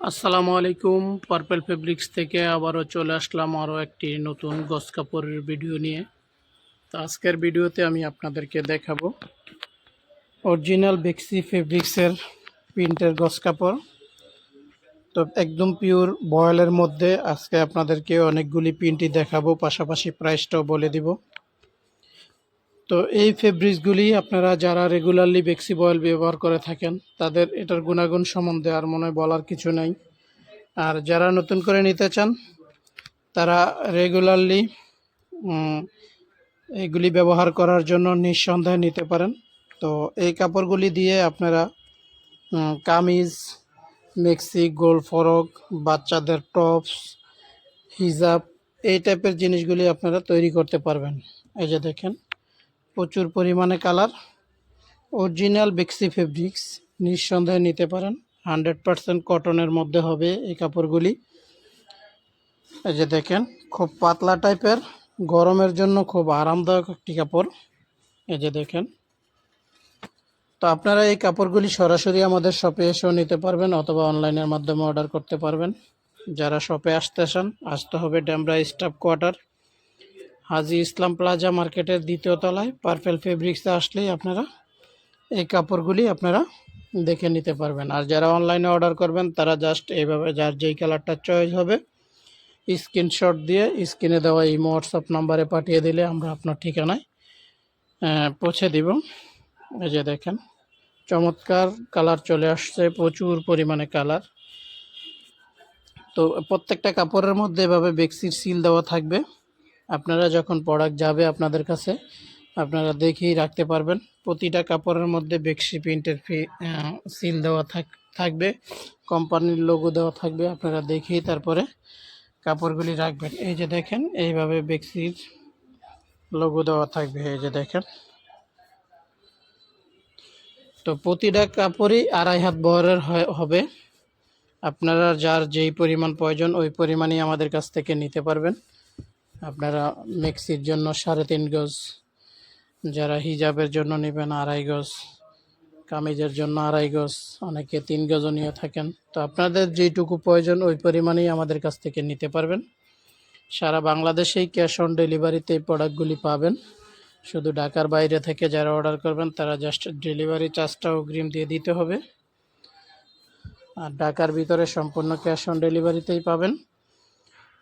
আসসালামু আলাইকুম purple fabrics থেকে আবারও চলে আসলাম আরও একটি নতুন গস কাপড়ের ভিডিও নিয়ে। তো আজকের ভিডিওতে আমি আপনাদেরকে দেখাবো অরিজিনাল বেক্সি ফেব্রিক্সের প্রিন্টের গস কাপড়। তো একদম পিওর বয়েলের মধ্যে আজকে আপনাদেরকে অনেকগুলি প্রিন্টই দেখাবো, পাশাপাশি প্রাইসটাও বলে দিব। তো এই ফেব্রিক্সগুলি আপনারা যারা রেগুলারলি বেক্সি বয়েল ব্যবহার করে থাকেন, তাদের এটার গুণাগুণ সম্বন্ধে আর মনে বলার কিছু নাই। আর যারা নতুন করে নিতে চান, তারা রেগুলারলি এগুলি ব্যবহার করার জন্য নিঃসন্দেহে নিতে পারেন। তো এই কাপড়গুলি দিয়ে আপনারা কামিজ মেক্সি গোল ফরক, বাচ্চাদের টপস, হিজাব, এই টাইপের জিনিসগুলি আপনারা তৈরি করতে পারবেন। এই যে দেখেন প্রচুর পরিমাণে কালার। অরিজিনাল বেক্সি ফেব্রিক্স নিঃসন্দেহে নিতে পারেন। হান্ড্রেড পারসেন্ট কটনের মধ্যে হবে এই কাপড়গুলি। এই যে দেখেন, খুব পাতলা টাইপের, গরমের জন্য খুব আরামদায়ক একটি কাপড়। এই যে দেখেন। তো আপনারা এই কাপড়গুলি সরাসরি আমাদের শপে এসেও নিতে পারবেন অথবা অনলাইনের মাধ্যমে অর্ডার করতে পারবেন। যারা শপে আসতে চান, আসতে হবে Demra staff quarter. Haji Islam plaza মার্কেটের দ্বিতীয় তলায় পার্পেল ফেব্রিক্সে আসলেই আপনারা এই কাপড়গুলি আপনারা দেখে নিতে পারবেন। আর যারা অনলাইনে অর্ডার করবেন, তারা জাস্ট এইভাবে যার যেই কালারটা চয়েস হবে স্ক্রিনশট দিয়ে স্ক্রিনে দেওয়া এই হোয়াটসঅ্যাপ নাম্বারে পাঠিয়ে দিলে আমরা আপনার ঠিকানায় পৌঁছে দিব। এই যে দেখেন, চমৎকার কালার চলে আসছে, প্রচুর পরিমাণে কালার তো প্রত্যেকটা কাপড়ের মধ্যে এভাবে বেক্সির সিল দেওয়া থাকবে। আপনারা যখন প্রোডাক্ট যাবে আপনাদের কাছে, আপনারা দেখেই রাখতে পারবেন। প্রতিটা কাপড়ের মধ্যে বেক্সি প্রিন্টের ফি সিল দেওয়া থাক, থাকবে, কোম্পানির লোগো দেওয়া থাকবে, আপনারা দেখেই তারপরে কাপড়গুলি রাখবেন। এই যে দেখেন, এইভাবে বেক্সির লোগো দেওয়া থাকবে, এই যে দেখেন। তো প্রতিটা কাপড়ই আড়াই হাত বহরের হবে। আপনারা যার যেই পরিমাণ প্রয়োজন, ওই পরিমাণই আমাদের কাছ থেকে নিতে পারবেন। আপনারা মেক্সির জন্য সাড়ে তিন গজ, যারা হিজাবের জন্য নেবেন আড়াই গজ, কামিজের জন্য আড়াই গজ, অনেকে তিন গজও নিয়ে থাকেন। তো আপনাদের যেইটুকু প্রয়োজন, ওই পরিমাণেই আমাদের কাছ থেকে নিতে পারবেন। সারা বাংলাদেশেই ক্যাশ অন ডেলিভারিতে এই প্রোডাক্টগুলি পাবেন। শুধু ঢাকার বাইরে থেকে যারা অর্ডার করবেন, তারা জাস্ট ডেলিভারি চার্জটা অগ্রিম দিয়ে দিতে হবে। আর ঢাকার ভিতরে সম্পূর্ণ ক্যাশ অন ডেলিভারিতেই পাবেন।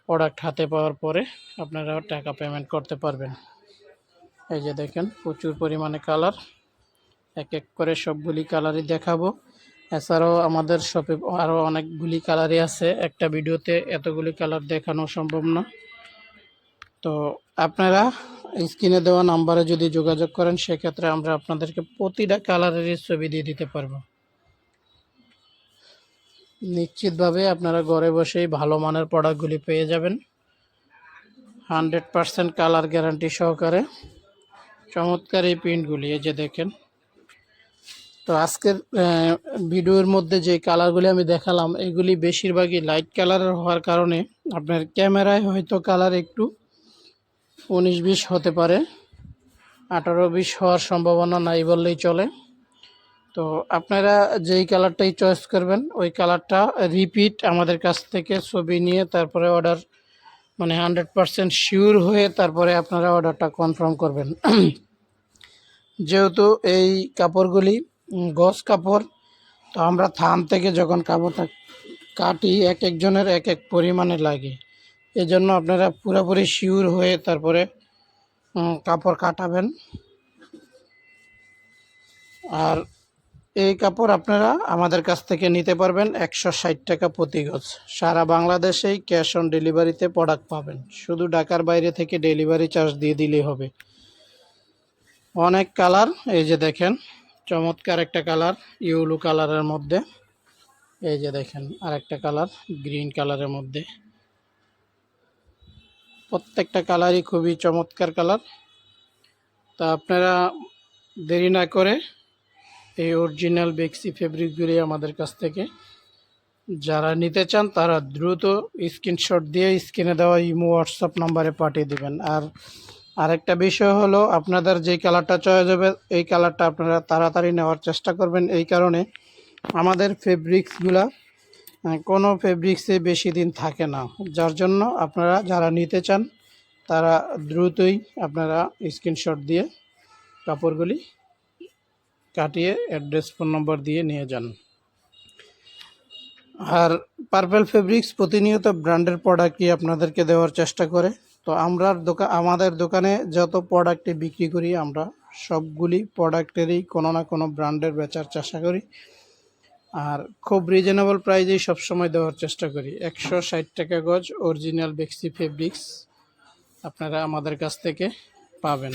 প্রোডাক্ট হাতে পাওয়ার পরে আপনারা টাকা পেমেন্ট করতে পারবেন। এই যে দেখেন, প্রচুর পরিমাণে কালার এক এক করে সবগুলি কালারই দেখাবো। এছাড়াও আমাদের শপে আরও অনেকগুলি কালারই আছে। একটা ভিডিওতে এতগুলি কালার দেখানো সম্ভব না। তো আপনারা স্ক্রিনে দেওয়া নাম্বারে যদি যোগাযোগ করেন, সেক্ষেত্রে আমরা আপনাদেরকে প্রতিটা কালারেরই ছবি দিয়ে দিতে পারব। নিশ্চিতভাবে আপনারা ঘরে বসেই ভালো মানের প্রোডাক্টগুলি পেয়ে যাবেন। হান্ড্রেড পারসেন্ট কালার গ্যারান্টি সহকারে। চমৎকার এই প্রিন্টগুলি এই যে দেখেন। তো আজকের ভিডিওর মধ্যে যে কালারগুলি আমি দেখালাম, এগুলি বেশিরভাগই লাইট কালারের হওয়ার কারণে আপনার ক্যামেরায় হয়তো কালার একটু উনিশ বিশ হতে পারে। আঠারো বিশ হওয়ার সম্ভাবনা নাই বললেই চলে। তো আপনারা যেই কালারটাই চয়েস করবেন, ওই কালারটা রিপিট আমাদের কাছ থেকে ছবি নিয়ে তারপরে অর্ডার মানে হান্ড্রেড পারসেন্ট শিওর হয়ে তারপরে আপনারা অর্ডারটা কনফার্ম করবেন। যেহেতু এই কাপড়গুলি গস কাপড়, তো আমরা থান থেকে যখন কাপড়টা কাটি এক একজনের এক এক পরিমাণে লাগে। এজন্য আপনারা পুরোপুরি শিওর হয়ে তারপরে কাপড় কাটাবেন। আর এই কাপড় আপনারা আমাদের কাছ থেকে নিতে পারবেন একশো ষাট টাকা প্রতি গজ। সারা বাংলাদেশেই ক্যাশ অন ডেলিভারিতে প্রোডাক্ট পাবেন। শুধু ঢাকার বাইরে থেকে ডেলিভারি চার্জ দিয়ে দিলেই হবে। অনেক কালার, এই যে দেখেন, চমৎকার একটা কালার, ইউলু কালারের মধ্যে। এই যে দেখেন, আরেকটা কালার, গ্রিন কালারের মধ্যে। প্রত্যেকটা কালারই খুবই চমৎকার কালার। তা আপনারা দেরি না করে এই অরিজিনাল বেক্সি ফেব্রিকগুলি আমাদের কাছ থেকে। যারা নিতে চান, তারা দ্রুত স্ক্রিনশট দিয়ে স্ক্রিনে দেওয়া ইমো হোয়াটসঅ্যাপ নাম্বারে পাঠিয়ে দেবেন। আর আরেকটা বিষয় হলো, আপনাদের যেই কালারটা চয়েস হবে, এই কালারটা আপনারা তাড়াতাড়ি নেওয়ার চেষ্টা করবেন। এই কারণে আমাদের ফেব্রিক্সগুলা কোনো ফেব্রিক্সে বেশি দিন থাকে না। যার জন্য আপনারা যারা নিতে চান, তারা দ্রুতই আপনারা স্ক্রিনশট দিয়ে কাপড়গুলি কাটিয়ে অ্যাড্রেস ফোন নম্বর দিয়ে নিয়ে যান। আর পার্পেল ফেব্রিক্স প্রতিনিয়ত ব্র্যান্ডের প্রোডাক্টই আপনাদেরকে দেওয়ার চেষ্টা করে। তো আমরা দোকান আমাদের দোকানে যত প্রোডাক্টে বিক্রি করি, আমরা সবগুলি প্রোডাক্টেরই কোনো না কোনো ব্র্যান্ডের বেচার চেষ্টা করি। আর খুব রিজনেবল প্রাইজেই সবসময় দেওয়ার চেষ্টা করি। একশো ষাট টাকা গজ অরিজিনাল বেক্সি ফেব্রিক্স আপনারা আমাদের কাছ থেকে পাবেন।